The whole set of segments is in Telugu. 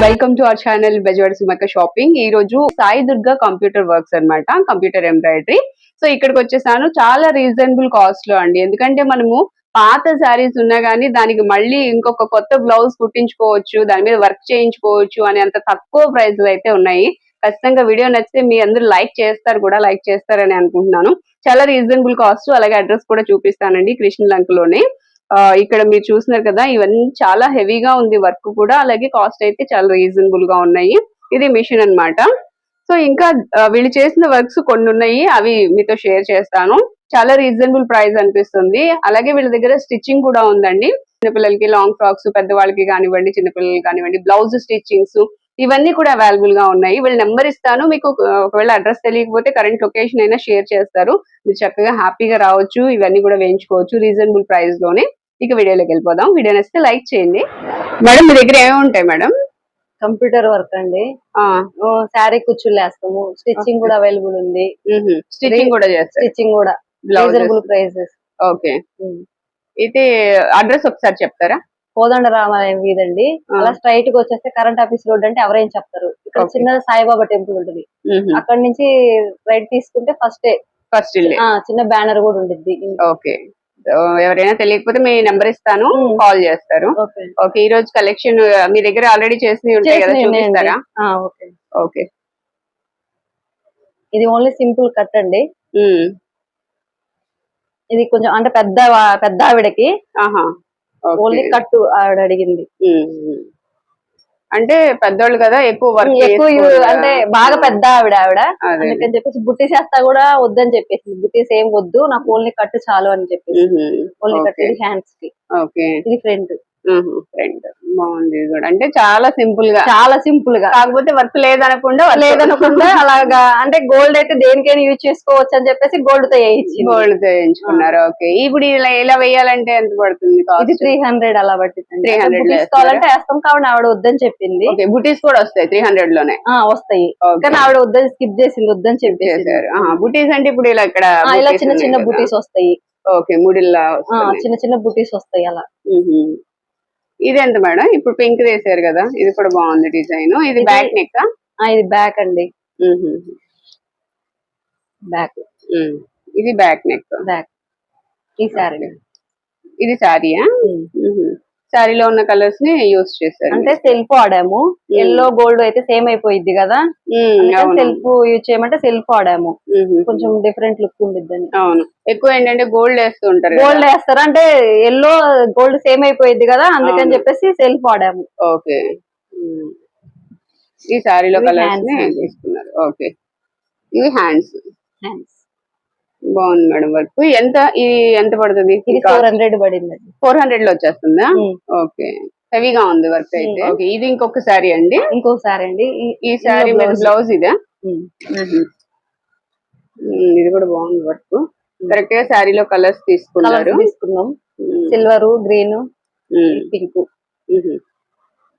Welcome to our channel Bezawada సుమక shopping ఈ రోజు సాయి దుర్గా కంప్యూటర్ వర్క్స్ అన్నమాట కంప్యూటర్ ఎంబ్రాయిడరీ సో ఇక్కడికి వచ్చేసాను. చాలా రీజనబుల్ కాస్ట్లో అండి. ఎందుకంటే మనము పాత శారీస్ ఉన్నా గానీ దానికి మళ్ళీ ఇంకొక కొత్త బ్లౌజ్ కుట్టించుకోవచ్చు దాని మీద వర్క్ చేయించుకోవచ్చు అనే అంత తక్కువ ప్రైస్ అయితే ఉన్నాయి. ఖచ్చితంగా వీడియో నచ్చితే మీ అందరూ లైక్ చేస్తారు కూడా లైక్ చేస్తారని అనుకుంటున్నాను. చాలా రీజనబుల్ కాస్ట్ అలాగే అడ్రస్ కూడా చూపిస్తానండి కృష్ణ లంక్లోనే ఇక్కడ మీరు చూసినారు కదా ఇవన్నీ చాలా హెవీగా ఉంది వర్క్ కూడా. అలాగే కాస్ట్ అయితే చాలా రీజనబుల్గా ఉన్నాయి. ఇది మిషన్ అన్నమాట. సో ఇంకా వీళ్ళు చేసిన వర్క్స్ కొన్ని ఉన్నాయి అవి మీతో షేర్ చేస్తాను. చాలా రీజనబుల్ ప్రైస్ అనిపిస్తుంది. అలాగే వీళ్ళ దగ్గర స్టిచ్చింగ్ కూడా ఉందండి. చిన్నపిల్లలకి లాంగ్ ఫ్రాక్స్ పెద్దవాళ్ళకి కానివ్వండి చిన్నపిల్లలకి కానివ్వండి బ్లౌజ్ స్టిచ్చింగ్స్ ఇవన్నీ కూడా అవైలబుల్గా ఉన్నాయి. వీళ్ళ నెంబర్ ఇస్తాను. మీకు ఒకవేళ అడ్రస్ తెలియకపోతే కరెంట్ లొకేషన్ అయినా షేర్ చేస్తారు. మీరు చక్కగా హ్యాపీగా రావచ్చు. ఇవన్నీ కూడా వేయించుకోవచ్చు రీజనబుల్ ప్రైస్లోనే. ఇక వీడియోలోకి వెళ్ళిపోదాం. వీడియో నచ్చితే లైక్ చేయండి. మేడం మీ దగ్గర ఏమేమి ఉంటాయి మేడం? కంప్యూటర్ వర్క్ అండి. శారీ కుచ్చులు వేస్తాము. స్టిచ్చింగ్ కూడా అవైలబుల్ ఉంది. స్టిచ్చింగ్ కూడా చేస్తారు. స్టిచ్చింగ్ కూడా. Reasonable prices okay. అయితే అడ్రస్ ఒకసారి చెప్తారా? కోదండ రామాలయం వీధండి. అలా స్ట్రైట్గా వచ్చేస్తే కరెంట్ ఆఫీస్ రోడ్ అంటే ఎవరైనా చెప్తారు. ఇక్కడ. చిన్న సాయిబాబా టెంపుల్ ఉంటుంది. అక్కడ నుంచి రైట్ తీసుకుంటే ఫస్ట్ ఫస్ట్ చిన్న బ్యానర్ కూడా ఉంటుంది ఓకే. ఎవరైనా తెలియకపోతే మీ నెంబర్ ఇస్తాను. కాల్ చేస్తారు. ఓకే. ఈ రోజు కలెక్షన్ మీ దగ్గర ఆల్రెడీ చేసినవి ఉంటాయి కదా చూపిస్తారా? ఓకే. ఇది ఓన్లీ సింపుల్ కట్ అండి. ఇది కొంచెం అంటే పెద్ద పెద్ద ఆవిడకి. ఓన్లీ కట్టు ఆవిడ అడిగింది. అంటే పెద్దోళ్ళు కదా ఎక్కువ వర్క్ ఎక్కువ అంటే బాగా పెద్ద ఆవిడ ఆవిడ. అదే. అందుకని చెప్పేసి బుట్టి చేస్తా కూడా వద్దని చెప్పేసి బుట్టీస్ ఏం వద్దు నాకు ఓన్లీ కట్టు చాలు అని చెప్పేసి. Only cut okay. ఇది హ్యాండ్స్కి. ఓకే. ఇది ఫ్రంట్ ఫ్రెండ్ బాగుంది కూడా. అంటే చాలా సింపుల్గా. చాలా సింపుల్గా. కాకపోతే వర్క్ లేదనకుండా లేదనకుండా అలాగా. అంటే గోల్డ్ అయితే దేనికైనా యూజ్ చేసుకోవచ్చు అని చెప్పేసి గోల్డ్తో వేయించింది. గోల్డ్తో ఎంచుకున్నారు ఓకే ఇప్పుడు ఇలా ఇలా వేయాలంటే ఎంత పడుతుంది ఇది త్రీ హండ్రెడ్ అలా పట్టింది 300 తీసుకోవాలంటే వేస్తాం కాబట్టి ఆవిడ వద్దని చెప్పింది. ఓకే బుటీస్ కూడా వస్తాయి త్రీ హండ్రెడ్లోనే. వస్తాయి. కానీ ఆవిడ వద్దని స్కిప్ చేసింది వద్దని చెప్పేసి బుటీస్ అంటే ఇప్పుడు ఇలా ఇక్కడ ఇలా చిన్న చిన్న. బుటీస్ వస్తాయి. ఓకే ముడిల్లా. చిన్న చిన్న బుటీస్ వస్తాయి అలా. ఇది ఎంత మేడం? ఇప్పుడు పింక్ వేసారు కదా ఇది కూడా బాగుంది డిజైన్. ఇది బ్యాక్ నెక్ ఇది బ్యాక్ అండి. బ్యాక్ ఇది బ్యాక్ నెక్ బ్యాక్ ఈ సారీ ఇది శారీయా శారీలో ఉన్న కలర్స్ని యూస్ చేశారు. అంటే సెల్ఫ్ ఆడాము. ఎల్లో గోల్డ్ అయితే సేమ్ అయిపోయింది కదా? సెల్ఫ్ యూజ్ చేయమంటే సెల్ఫ్ ఆడాము. కొంచెం డిఫరెంట్ లుక్ ఉండిద్దని. అవును. ఎక్కువ ఏంటంటే గోల్డ్ వేస్తూ ఉంటారు గోల్డ్ వేస్తారా? అంటే ఎల్లో గోల్డ్ సేమ్ అయిపోయింది కదా? అందుకని. చెప్పేసి సెల్ఫ్ ఆడాము. ఓకే. ఈ శారీలో కలర్స్ని. తీసుకున్నారు. ఓకే. ఇవి హ్యాండ్స్ Hands. బాగుంది మేడం వర్క్. ఎంత ఇది ఎంత పడుతుంది? ఇది ఫోర్ హండ్రెడ్ పడింది ఫోర్ హండ్రెడ్లో వచ్చేస్తుందా. ఓకే. హెవీగా ఉంది వర్క్ అయితే. ఇది ఇంకొక శారీ అండి. ఇంకోసారి అండి. ఈ- శారీ ఇందులో మీద. బ్లౌజ్ ఇదా? ఇది కూడా బాగుంది వర్క్. కరెక్ట్గా శారీలో కలర్స్ తీసుకున్నారు. తీసుకున్నాం. సిల్వర్ గ్రీన్ పింక్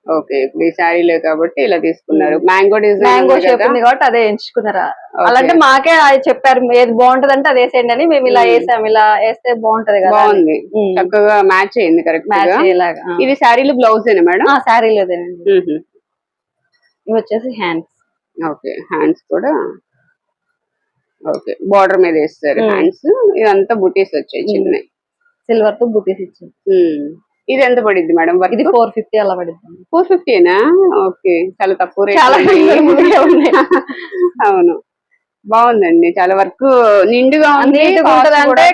ఓకే ఈ శారీలే కాబట్టి ఇలా తీసుకున్నారు. మ్యాంగో మ్యాంగో షేప్ డిజైన్ ఉంది కాబట్టి అదే ఎంచుకున్నారా? అలాంటే మాకే చెప్పారు ఏది బాగుంటది అంటే అది వేసేయండి అని మేము ఇలా. వేసాం ఇలా వేస్తే బాగుంటది కదా బాగుంది. చక్కగా మ్యాచ్ అయింది కరెక్ట్ మ్యాచ్ అయ్యేలాగా. ఇది శారీలో బ్లౌజ్ ఏనా మేడం? ఆ శారీ లేదేనండి ఇవి వచ్చేసి హ్యాండ్స్ ఓకే హ్యాండ్స్ కూడా. ఓకే బార్డర్ మీద వేస్తారు. హ్యాండ్స్ ఇదంతా బుటీస్ వచ్చాయి చిన్నవి. సిల్వర్తో బుటీస్ ఇచ్చాం మ్మ్. ఇది ఎంత పడింది మేడం ఇది ఫోర్ ఫిఫ్టీ అలా పడుతుంది ఫోర్ ఫిఫ్టీనా ఓకే చాలా తక్కువ రేట్ చాలా. అవును. బాగుందండి చాలా వర్క్ నిండుగా అంటే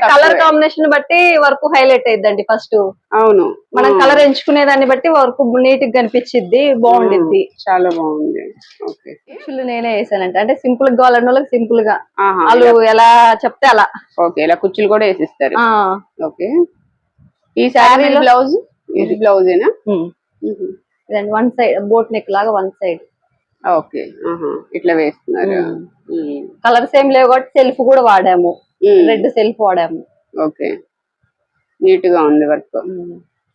కలర్. కాంబినేషన్ బట్టి వర్క్ హైలైట్ అయ్యిద్దండి ఫస్ట్. అవును. మనం. కలర్ ఎంచుకునే దాన్ని బట్టి వర్క్ నీట్గా కనిపించిద్ది బాగుండిద్ది. చాలా బాగుంది. ఓకే. యాక్చువల్లీ నేనే వేసానంటే. అంటే సింపుల్గా కావాలన్న వాళ్ళకి సింపుల్గా వాళ్ళు ఎలా చెప్తే అలా. ఓకే ఇలా కుర్చీలు కూడా వేసిస్తారు. ఓకే. ఈ శారీ బ్లౌజ్ ఇది బ్లౌజేనా ఉమ్. ఇదండి వన్ సైడ్ బోట్ నెక్ లాగా వన్ సైడ్ ఓకే ఇట్లా వేస్తున్నారు. మ్మ్. మ్మ్. కలర్స్ ఏం లేవు కాబట్టి సెల్ఫ్ కూడా వాడాము. రెడ్ సెల్ఫ్ వాడాము. ఓకే నీట్గా ఉంది వర్క్.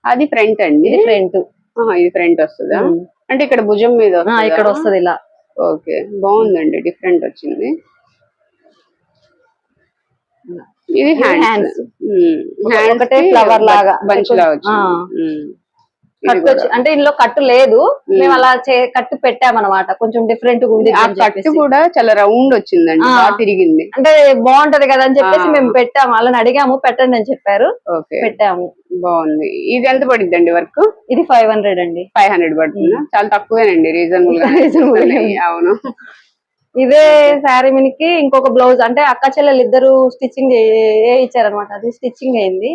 అది ఫ్రంట్ అండి? ఫ్రంట్ ఇది ఫ్రంట్ వస్తుందా? మ్మ్. అంటే ఇక్కడ భుజం మీద వస్తుందా? ఇక్కడ వస్తది ఇలా. ఓకే బాగుందండి డిఫరెంట్ వచ్చింది. ఇది హ్యాండ్స్. ఒక- ఒకటే flower లాగా. బంచ్. కట్టు వచ్చి అంటే ఇందులో కట్టు లేదు. మేము అలా కట్టు పెట్టామన్నమాట. కొంచెం డిఫరెంట్ ఉంది ఆ కట్టు. కూడా చాలా రౌండ్ వచ్చిందండి. తిరిగింది. అంటే బాగుంటది కదా అని చెప్పేసి. మేము పెట్టాము. వాళ్ళని అడిగాము పెట్టండి అని చెప్పారు. పెట్టాము. బాగుంది. ఇది ఎంత పడిద్దండి వర్క్? ఇది ఫైవ్ హండ్రెడ్ అండి. ఫైవ్ హండ్రెడ్ పడుతుందా? చాలా తక్కువేనండి. రీజనబుల్గా. Reasonable గా. అవును. ఇదే శారీ మినికి ఇంకొక బ్లౌజ్ అంటే అక్క చెల్లెలు ఇద్దరు స్టిచ్చింగ్ ఇచ్చారనమాట అది స్టిచ్చింగ్ అయింది.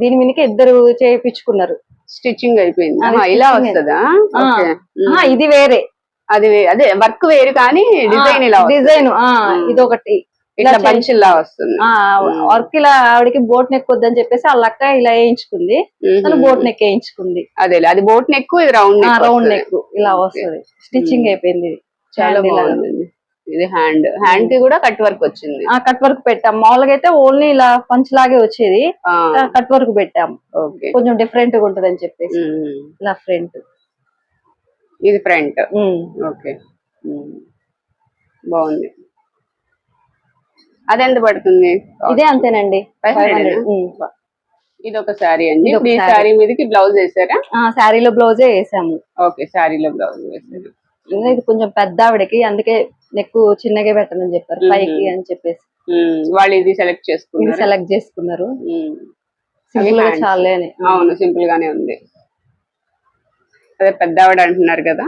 దీని మినికి ఇద్దరు చేయించుకున్నారు. స్టిచ్చింగ్ అయిపోయింది. ఇలా వస్తుందా? ఇది వేరే. అది అదే వర్క్ వేరు కానీ డిజైన్ ఇలా. డిజైన్. ఇది ఒకటి ఇట్లా ఇలా బంచ్ ఇలా వస్తుంది. వర్క్ ఇలా ఆవిడకి బోట్ నెక్ వద్దని చెప్పేసి వాళ్ళ అక్క ఇలా వేయించుకుంది. తను. బోట్ నెక్ వేయించుకుంది. అదే అదే బోట్ నెక్ ఇది రౌండ్ రౌండ్. నెక్ ఇలా వస్తుంది. స్టిచ్చింగ్ అయిపోయింది. చాలా. బాగుందండి. ఇది హ్యాండ్ హ్యాండ్కి కూడా కట్ వర్క్ వచ్చింది. ఆ కట్ వర్క్ పెట్టాం. మామూలుగా అయితే ఓన్లీ ఇలా పంచ్ లాగే వచ్చేది. కట్ వర్క్ పెట్టాం. ఓకే కొంచెం డిఫరెంట్గా ఉంటది అని చెప్పేసి. మ్మ్. ఇలా ఫ్రంట్ ఇది ఫ్రంట్ ఓకే మ్మ్. బాగుంది. అది ఎంత పడుతుంది? ఇదే అంతేనండి? ఇది ఒక శారీ అండి. శారీ మీదకి బ్లౌజ్ వేసారా? శారీలో బ్లౌజే వేసాము. ఓకే శారీలో బ్లౌజ్ వేసారు. ఇది కొంచెం పెద్ద ఆవిడకి అందుకే నెక్ చిన్నగా పెట్టమని చెప్పారు. పైకి అని చెప్పేసి. వాళ్ళు ఇది సెలెక్ట్ ఇది చేసుకున్నారు. సెలెక్ట్ చేసుకున్నారు. సింపుల్ అవును సింపుల్ గానే ఉంది. అదే పెద్ద ఆవిడ అంటున్నారు కదా.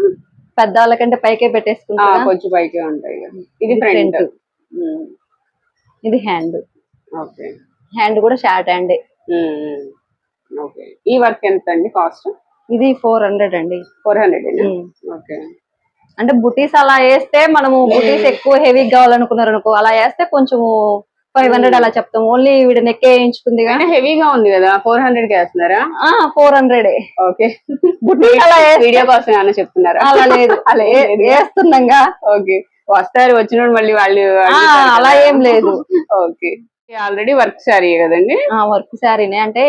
పెద్ద వాళ్ళకంటే పైకే ఆ, పెట్టేసుకుంటారా కొంచెం పైకే ఉంటాయి ఇది ఫ్రంట్. ఇది హ్యాండ్ ఓకే. హ్యాండ్ కూడా షార్ట్ హ్యాండ్ ఓకే. ఈ వర్క్ ఎంత అండి కాస్ట్ ఇది ఫోర్ హండ్రెడ్ అండి. Four hundred. ఓకే. అంటే బుటీస్ అలా వేస్తే మనము బుటీస్ ఎక్కువ హెవీ కావాలనుకున్నారు అనుకో అలా వేస్తే కొంచెం ఫైవ్ హండ్రెడ్ అలా చెప్తాం ఓన్లీ వీడి నెక్ వేయించుకుంది కానీ హెవీగా ఉంది కదా ఫోర్ హండ్రెడ్కి వేస్తున్నారా? ఫోర్ హండ్రెడ్ ఓకే బుటీస్ అలా వీడియో కోసం ఏమైనా చెప్తున్నారా? అలా లేదు. అలా. వేస్తున్నాగా ఓకే వస్తారు వచ్చిన మళ్ళీ వాళ్ళు అలా ఏం లేదు. ఓకే ఆల్రెడీ వర్క్ సారీ కదండి? వర్క్ శారీనే అంటే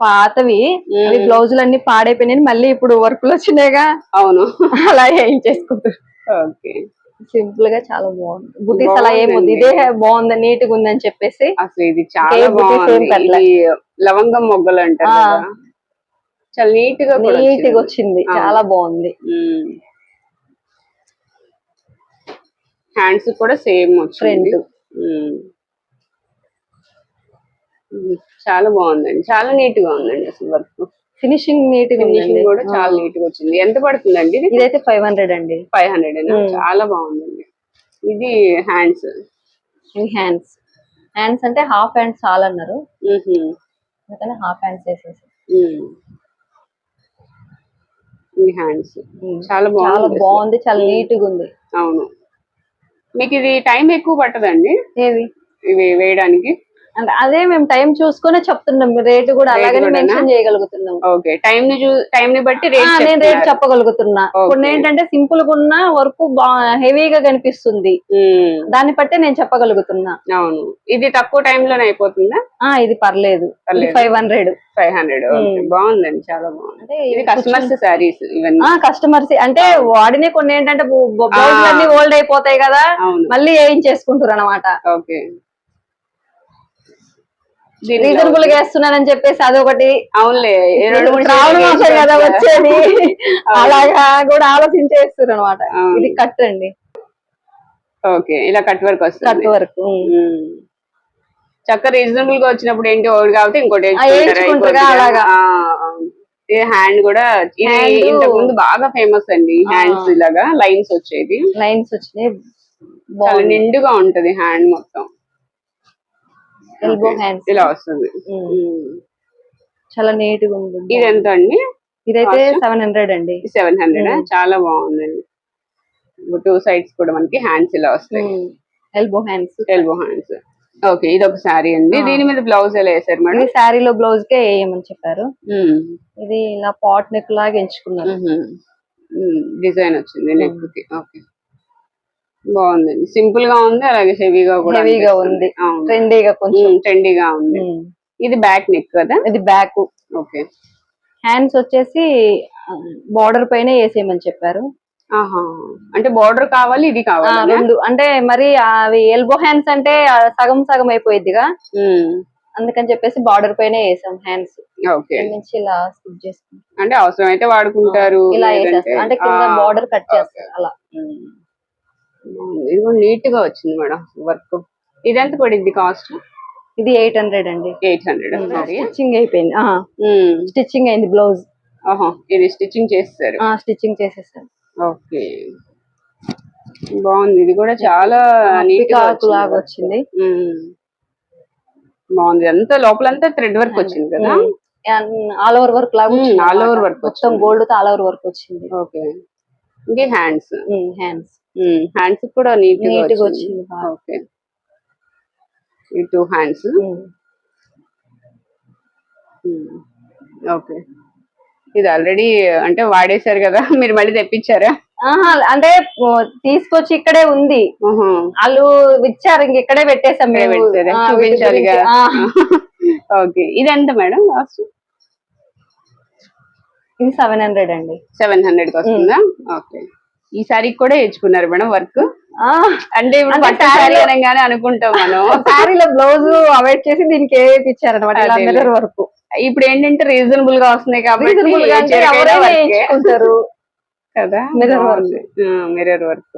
పాతవి. అవి బ్లౌజులు అన్ని పాడైపోయినాయి. మళ్ళీ ఇప్పుడు వర్క్లో వచ్చినాయిగా. అవును. అలా ఏం చేసుకుంటారు ఓకే. సింపుల్గా చాలా బాగుంది. బుటీస్ అలా ఏం వద్దు. ఇదే బాగుంది. నీట్గా ఉందని చెప్పేసి. అసలు ఇది చాలా బాగుంది. లవంగం మొగ్గలు అంటారు చాలా నీట్గా నీట్గా వచ్చింది. చాలా బాగుంది. హ్యాండ్స్ కూడా సేమ్. మ్మ్. చాలా బాగుందండి. చాలా నీట్గా ఉందండి అసలు వర్క్. ఫినిషింగ్ నీట్ ఫినిషింగ్ కూడా చాలా నీట్గా వచ్చింది. ఎంత పడుతుందండి ఇది? ఇదైతే ఫైవ్ హండ్రెడ్ అండి. Five hundred. చాలా బాగుందండి. ఇది హ్యాండ్స్. హ్యాండ్స్. హ్యాండ్స్ అంటే హాఫ్ హ్యాండ్స్ చాలా అన్నారు. అందుకని హాఫ్ హ్యాండ్స్ వేసేసి. ఈ హ్యాండ్స్. చాలా చాలా బాగుంది బాగుంది. చాలా నీట్గా ఉంది. అవును. మీకు ఇది టైం ఎక్కువ పట్టదండి? ఏవి? ఇవి వేయడానికి? అంటే అదే మేము టైం చూసుకునే చెప్తున్నాం. రేటు కూడా అలాగనే కూడానా? మెన్షన్ చేయగలుగుతున్నాం. ఓకే. టైం ని టైం ని బట్టి నేను రేట్ చెప్పగలుగుతున్నా. కొన్ని ఏంటంటే సింపుల్గా ఉన్న వర్క్ హెవీగా కనిపిస్తుంది. దాన్ని బట్టే నేను చెప్పగలుగుతున్నా. అవును. ఇది తక్కువ time లోనే అయిపోతుందా? ఆ ఇది పర్లేదు. Five hundred five hundred. బాగుందండి. చాలా బాగుంది. ఇది కస్టమర్స్ శారీస్ ఇవన్నీ. కస్టమర్స్ అంటే వాడినే కొన్ని ఏంటంటే బ్లౌజ్ అన్ని ఓల్డ్ అయిపోతాయి కదా. మళ్ళీ వేయించేసుకుంటారు అనమాట ఓకే. రీజనబుల్గా వేస్తున్నానని చెప్పేసి అదొకటి. అవునులే శ్రావణ మాసం కదా వచ్చేది. అలాగా కూడా ఆలోచించేస్తారు అనమాట. ఇది కట్ అండి. ఓకే ఇలా కట్ వర్క్ కట్ వస్తుంది వర్క్ మ్మ్. చక్కగా రీజనబుల్గా వచ్చినప్పుడు ఏంటి ఒకటి కాబట్టి ఇంకోటి అలాగా. హ్యాండ్ కూడా ఇంతకు ముందు బాగా ఫేమస్ అండి. హ్యాండ్స్ ఇలాగా లైన్స్ వచ్చేది లైన్స్ వచ్చినాయి. చాలా నిండుగా ఉంటది హ్యాండ్ మొత్తం. ఎల్బో. హ్యాండ్స్ ఇలా వస్తుంది. మ్మ్. మ్మ్. చాలా నీట్గా ఉంది ఇది ఎంత అండి? ఇదైతే? సెవెన్ హండ్రెడ్ అండి. సెవెన్ హండ్రెడ్ మ్మ్. చాలా బాగుందండి. టూ సైడ్స్ కూడా మనకి హ్యాండ్స్ ఇలా వస్తాయి. Elbow hands elbow hands okay ఇది ఒక శారీ అండి. ఆ. దీని మీద బ్లౌజ్ ఎలా వేసారు మేడం? శారీలో బ్లౌజ్ కే వేయమని చెప్పారు. ఇది ఇలా పాట్ నెక్ లాగా ఎంచుకున్నారు డిజైన్ వచ్చింది నెక్కి. ఓకే బాగుందండి సింపుల్గా ఉంది అలాగే హెవీగా కూడా హెవీగా. ఉంది. ట్రెండీగా కొంచెం. ట్రెండీగా ఉంది. ఇది బ్యాక్ నెక్ కదా? ఇది బ్యాక్. ఓకే. హ్యాండ్స్ వచ్చేసి బార్డర్ పైన వేసేయమని చెప్పారు. ఆహా. అంటే బార్డర్ కావాలి ఇది కావాలి రెండు. అంటే మరి అవి ఎల్బో హ్యాండ్స్ అంటే సగం సగం అయిపోయిద్దిగా? అందుకని చెప్పేసి బార్డర్ పైన వేసాం హ్యాండ్స్. నుంచి ఇలా చేసుకుంటాం. అంటే అవసరం అయితే వాడుకుంటారు ఇలా వేసేస్తాం. అంటే కింద బార్డర్ కట్ చేస్తారు అలా. ఉమ్. ఇది కూడా నీట్గా వచ్చింది మేడం వర్క్. ఇది ఎంత పడింది కాస్ట్? ఇది ఎయిట్ హండ్రెడ్ అండి. ఎయిట్ హండ్రెడ్ స్టిచ్చింగ్ అయిపోయింది. స్టిచ్చింగ్ అయింది బ్లౌజ్. ఇది స్టిచ్చింగ్ చేస్తారు స్టిచ్చింగ్ చేసేసారు. ఓకే. బాగుంది. ఇది కూడా చాలా నీట్గా వచ్చింది. బాగుంది. అంతా లోపలంతా థ్రెడ్ వర్క్ వచ్చింది కదా? ఆల్ ఓవర్ వర్క్ లాగా అన్నమాట. over work మొత్తం. గోల్డ్తో ఆల్ ఓవర్ వర్క్ వచ్చింది. ఓకే. ఇది హ్యాండ్స్. హ్యాండ్స్. హ్యాండ్స్ కూడా నీట్ నీట్గా వచ్చింది. ఓకే ఈ టూ హ్యాండ్స్ ఓకే ఇది ఆల్రెడీ అంటే వాడేశారు కదా మీరు మళ్ళీ తెప్పించారా? అంటే తీసుకొచ్చి ఇక్కడే ఉంది. ఆహా. వాళ్ళు ఇచ్చారు ఇంక ఇక్కడే పెట్టేసాం ఆ, ఓకే ఇది ఎంత మేడం కాస్ట్ ఇది సెవెన్ హండ్రెడ్ అండి. సెవెన్ హండ్రెడ్కి వస్తుందా? ఓకే ఈ సారీ కూడా వేయించుకున్నారు మేడం వర్క్? అంటే ఇప్పుడు అనగానే అనుకుంటాం మనం. శారీలో బ్లౌజ్ అవాయిడ్ చేసి దీనికి వేయించారు అనమాట ఇలా అదేలే. మిర్రర్ వరకు. ఇప్పుడు ఏంటంటే రీజనబుల్గా వస్తున్నాయి కాబట్టి ఎవరైనా వర్కే. మిర్రర్ వర్క్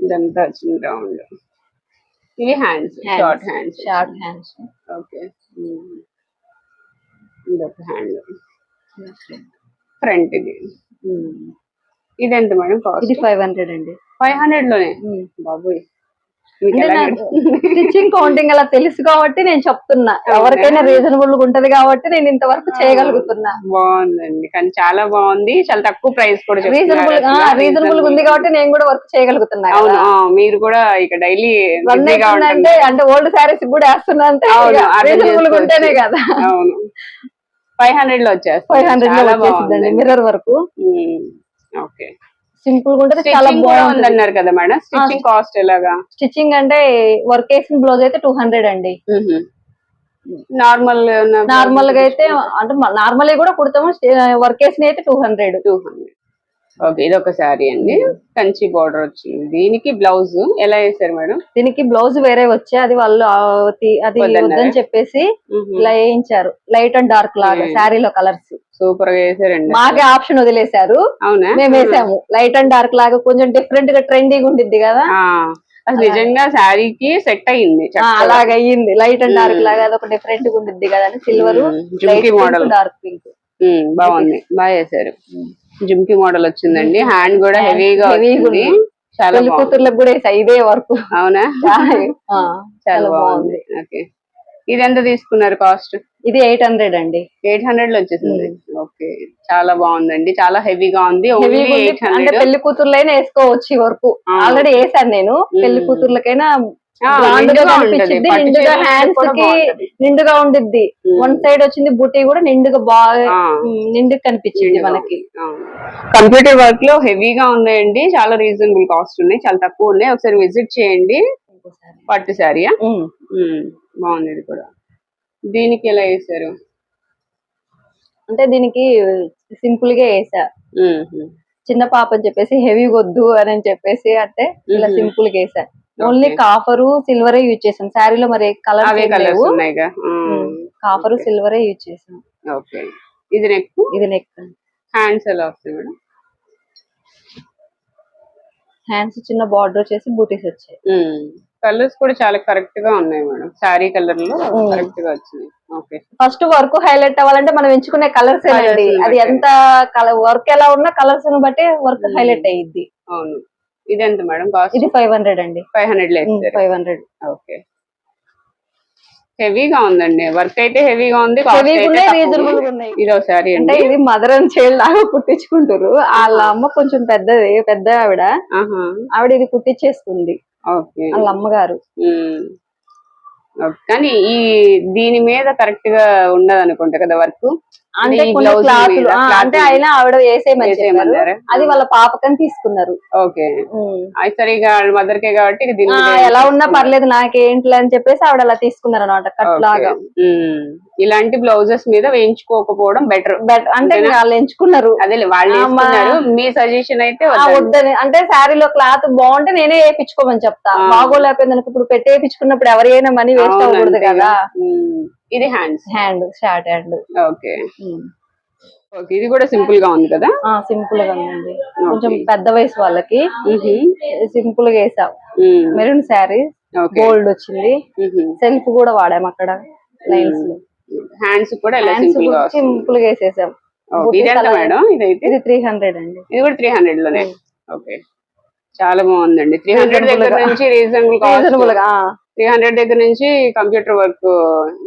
ఇదంతా వచ్చింది రౌండ్ ఇవి hands short hands short hands okay ఇదొక హ్యాండ్ ఫ్రంట్ ఇది. ఇది ఎంత మేడం ఇది ఫైవ్ హండ్రెడ్ అండి. ఫైవ్ హండ్రెడ్లోనే? బాబోయ్. స్టిచ్చింగ్ కౌంటింగ్ అలా తెలుసు కాబట్టి నేను చెప్తున్నా. ఎవరికైనా రీజనబుల్ ఉంటది కాబట్టి నేను ఇంతవరకు చేయగలుగుతున్నా. బాగుందండి. కానీ చాలా బాగుంది. చాలా తక్కువ ప్రైస్ కూడా రీజనబుల్. రీజనబుల్ ఉంది కాబట్టి నేను కూడా వర్క్ చేయగలుగుతున్నా అవును మీరు కూడా ఇక డైలీ అంటే అంటే ఓల్డ్ శారీస్ కూడా వేస్తున్నా అంటే రీజనబుల్. ఉంటేనే కదా. అవును. ఫైవ్ హండ్రెడ్లో వచ్చేస్తుంది. ఫైవ్ హండ్రెడ్లో. మిర్రర్ వరకు. ఓకే. సింపుల్గా ఉంటది చాలా బాగుంది ఉందన్నారు కదా మేడం? స్టిచ్చింగ్ కాస్ట్ ఎలాగా? స్టిచ్చింగ్ అంటే వర్క్ వేసిన బ్లౌజ్ అయితే టూ హండ్రెడ్ అండి. నార్మల్ నార్మల్గా అయితే అంటే నార్మల్ కూడా కుడతాము వర్క్ వేసిన అయితే two hundred two hundred okay ఇది ఒక శారీ అండి. కంచి బార్డర్ వచ్చింది. దీనికి బ్లౌజ్ ఎలా వేసారు మేడం? దీనికి బ్లౌజ్ వేరే వచ్చే అది వాళ్ళు అది? వద్దని చెప్పేసి ఇలా వేయించారు. లైట్ అండ్ డార్క్ లాగా. శారీలో కలర్స్ సూపర్గా వేసారండి మాకే ఆప్షన్ వదిలేశారు. అవునా? మేము వేసాము. లైట్ అండ్ డార్క్ లాగా కొంచెం డిఫరెంట్గా ట్రెండింగ్ ఉండిద్ది కదా. నిజంగా శారీకి సెట్ అయింది. అలాగ అయ్యింది. Light and dark. లాగా అది ఒక డిఫరెంట్గా ఉండిద్ది కదా సిల్వర్ మోడల్ డార్క్ పింక్ బాగుంది. బాగా వేసారు జుమ్కీ మోడల్ వచ్చిందండి. హ్యాండ్ కూడా హెవీగా ఉంది. చాలా కూతుర్లకు కూడా ఇదే వర్క్ అవునా? చాలా. బాగుంది. ఓకే ఇది ఎంత తీసుకున్నారు కాస్ట్? ఇది ఎయిట్ హండ్రెడ్ అండి. ఎయిట్ హండ్రెడ్లో వచ్చేసింది ఓకే. చాలా బాగుందండి. చాలా హెవీగా ఉంది. అంటే పెళ్ళి కూతుర్లైనా వేసుకోవచ్చు వరకు. ఆల్రెడీ వేసాను నేను. పెళ్ళి కూతుర్లకైనా నిండుగా హ్యాండ్స్కి. నిండుగా ఉండిద్ది. వన్ సైడ్ వచ్చింది బూటీ కూడా నిండుగా బాగా నిండుగా కనిపించింది మనకి. కంప్యూటర్ వర్క్లో హెవీగా ఉన్నాయండి. చాలా రీజనబుల్ కాస్ట్ ఉన్నాయి. చాలా తక్కువ ఉన్నాయి. ఒకసారి విజిట్ చేయండి. పట్టు శారీయా. బాగుంది ఇది కూడా. దీనికి ఎలా వేసారు? అంటే దీనికి సింపుల్గా వేసా. చిన్న పాప అని చెప్పేసి హెవీ వద్దు అని చెప్పేసి అంటే ఇలా. సింపుల్గా వేసా. ఓన్లీ. కాఫరు సిల్వర్ యూజ్ చేసాం. శారీలో మరి కలర్స్ ఉన్నాయిగా. కాఫరు. సిల్వరే యూజ్ చేసాం. ఓకే. ఇది నెక్? ఇది నెక్. హ్యాండ్స్ ఎలా వస్తాయి మేడం? హ్యాండ్స్ చిన్న బార్డర్ వచ్చేసి బూటీస్ వచ్చాయి. కలర్స్ కూడా చాలా కరెక్ట్గా ఉన్నాయి మేడం. శారీ కలర్లో. కరెక్ట్గా వచ్చింది ఓకే. ఫస్ట్ వర్క్ హైలైట్ అవ్వాలంటే మనం ఎంచుకునే కలర్స్ అండి అది. ఎంత వర్క్ ఎలా ఉన్నా కలర్స్ని బట్టి వర్క్. హైలైట్ అయ్యిద్ది అవును. ఇది ఎంత మేడం కాస్ట్? ఇది ఫైవ్ హండ్రెడ్ అండి. Five hundred five hundred. Okay. హెవీగా ఉందండి. వర్క్ అయితే హెవీగా ఉంది ఇది ఒకసారి అంటే ఇది మదర్ అండ్ చైల్డ్ లాగా కుట్టించుకుంటారు వాళ్ళ అమ్మ కొంచెం పెద్దది పెద్ద ఆవిడ. ఆవిడ ఇది కుట్టించేస్తుంది వాళ్ళ అమ్మగారు. కానీ ఈ దీని మీద కరెక్ట్గా ఉండదు అనుకుంటా కదా వర్క్? అంటే కొన్ని క్లాత్ అంటే. అయినా ఆవిడ వేసేయమన్నారా? అది వాళ్ళ పాపకని తీసుకున్నారు ఓకే సరిగా మదర్ కే కాబట్టి ఎలా ఉన్నా. పర్లేదు నాకేంటి అని చెప్పేసి ఆవిడ అలా తీసుకున్నారు అనమాట కట్. లాగా. ఇలాంటి బ్లౌజెస్ మీద వేయించుకోకపోవడం బెటర్ బట్ అంటే వాళ్ళు ఎంచుకున్నారు అదే వాళ్ళు మా- సజెషన్ అయితే. వద్దని అంటే శారీలో క్లాత్ బాగుంటే నేనే వేయించుకోమని చెప్తా. బాగోలేకపోయింది ఇప్పుడు పెట్టి వేయించుకున్నప్పుడు ఎవరైనా మనీ వేస్ట్ అవ్వకూడదు. కదా. ఇది hands hand short hand okay okay ఇది కూడా సింపుల్గా ఉంది కదా? సింపుల్గా ఉంది. కొంచెం పెద్ద వయసు వాళ్ళకి సింపుల్గా వేసాం. మెరూన్ శారీ గోల్డ్ వచ్చింది. సెల్ఫ్ కూడా వాడాం అక్కడ లైన్స్లో. హ్యాండ్స్ కూడా సింపుల్గా వేసేసాం. ఇది ఎంత మేడం? ఇదైతే? ఇది త్రీ హండ్రెడ్ అండి. ఇది కూడా త్రీ హండ్రెడ్లోనే. ఓకే చాలా బాగుందండి. త్రీ హండ్రెడ్ దగ్గర. నుంచి రీజనబుల్ రీజనబుల్గా త్రీ హండ్రెడ్ దగ్గర నుంచి కంప్యూటర్ వర్క్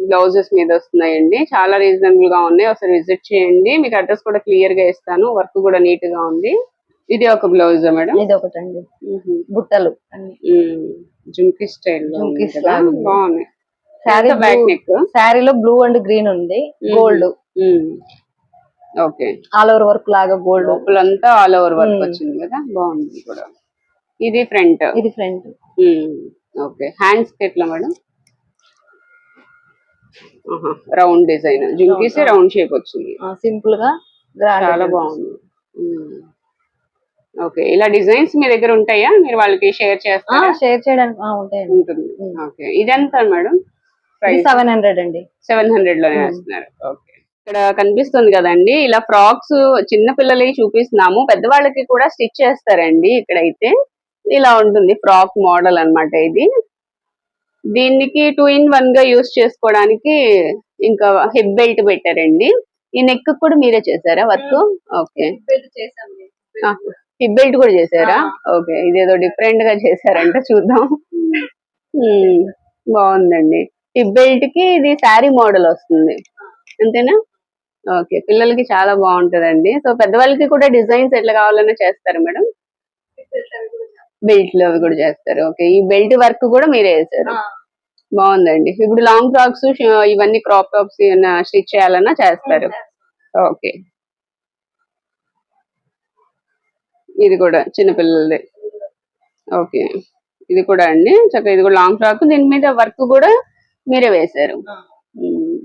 బ్లౌజెస్ మీద వస్తున్నాయండి. చాలా రీజనబుల్గా ఉన్నాయి. ఒకసారి విజిట్ చేయండి. మీకు అడ్రస్ కూడా క్లియర్గా ఇస్తాను. వర్క్ కూడా నీట్గా ఉంది. ఇది ఒక బ్లౌజ్ మేడం? ఇది ఒకటండి. బుట్టలు. జుంకి స్టైల్. బాగున్నాయి. శారీ బ్యాక్ నెక్ శారీలో బ్లూ అండ్ గ్రీన్ ఉంది. Gold okay. All over work లాగా గోల్డ్ లోపలంతా ఆల్ ఓవర్ వర్క్. వచ్చింది కదా? బాగుంది కూడా. ఇది ఫ్రంట్ ఇది ఫ్రంట్ ఓకే. హ్యాండ్స్ ఎట్లా madam? Round design jhumkis round shape వచ్చింది. సింపుల్గా చాలా బాగుంది. ఓకే ఇలా డిజైన్స్ మీ దగ్గర ఉంటాయా? మీరు వాళ్ళకి షేర్ చేస్తారా? షేర్ చేయడానికి ఉంటుంది. ఓకే ఇదంతా మేడం? సెవెన్ హండ్రెడ్ అండి. సెవెన్ హండ్రెడ్లోనే వేస్తున్నారు. ఓకే ఇక్కడ కనిపిస్తుంది కదండి. ఇలా ఫ్రాక్స్ చిన్న పిల్లలకి చూపిస్తున్నాము. పెద్దవాళ్ళకి కూడా స్టిచ్ చేస్తారండి ఇక్కడైతే. ఇలా ఉంటుంది ఫ్రాక్ మోడల్ అన్నమాట ఇది. దీనికి టూ ఇన్ వన్గా యూస్ చేసుకోవడానికి ఇంకా హిప్ బెల్ట్ పెట్టారండి. ఈ నెక్ కూడా మీరే చేశారా వర్క్ ఓకే హిప్ బెల్ట్ కూడా చేశారా? ఓకే ఇదేదో డిఫరెంట్గా చేశారంట చూద్దాం. Hmm, బాగుందండి. హిప్ బెల్ట్కి ఇది శారీ మోడల్ వస్తుంది. అంతేనా? ఓకే పిల్లలకి చాలా బాగుంటదండి. సో పెద్దవాళ్ళకి కూడా డిజైన్స్ ఎట్లా కావాలన్నా చేస్తారు మేడం? బెల్ట్ అవి కూడా చేస్తారు. ఓకే ఈ బెల్ట్ వర్క్ కూడా మీరే వేసారు బాగుందండి. ఇప్పుడు లాంగ్ ఫ్రాక్స్ ఇవన్నీ క్రాప్ టాప్స్ స్టిచ్ చేయాలన్నా చేస్తారు. ఓకే ఇది కూడా చిన్నపిల్లలది ఓకే ఇది కూడా అండి. చక్కగా ఇది కూడా లాంగ్ ఫ్రాక్ దీని మీద వర్క్ కూడా మీరే వేశారు. ఉమ్.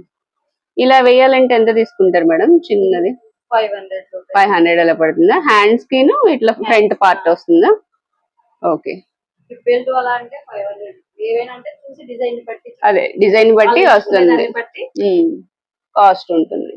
ఇలా వేయాలంటే ఎంత తీసుకుంటారు మేడం? చిన్నది? ఫైవ్ హండ్రెడ్ ఫైవ్ హండ్రెడ్ అలా పడుతుందా? హ్యాండ్స్ కిను ఇట్లా ఫ్రంట్ పార్ట్ వస్తుందా? ఓకే. బెల్ట్ అలా అంటే ఫైవ్ హండ్రెడ్ ఏవైనా అంటే చూసి డిజైన్ బట్టి అదే డిజైన్ బట్టి వస్తుంది. కాస్ట్ ఉంటుంది.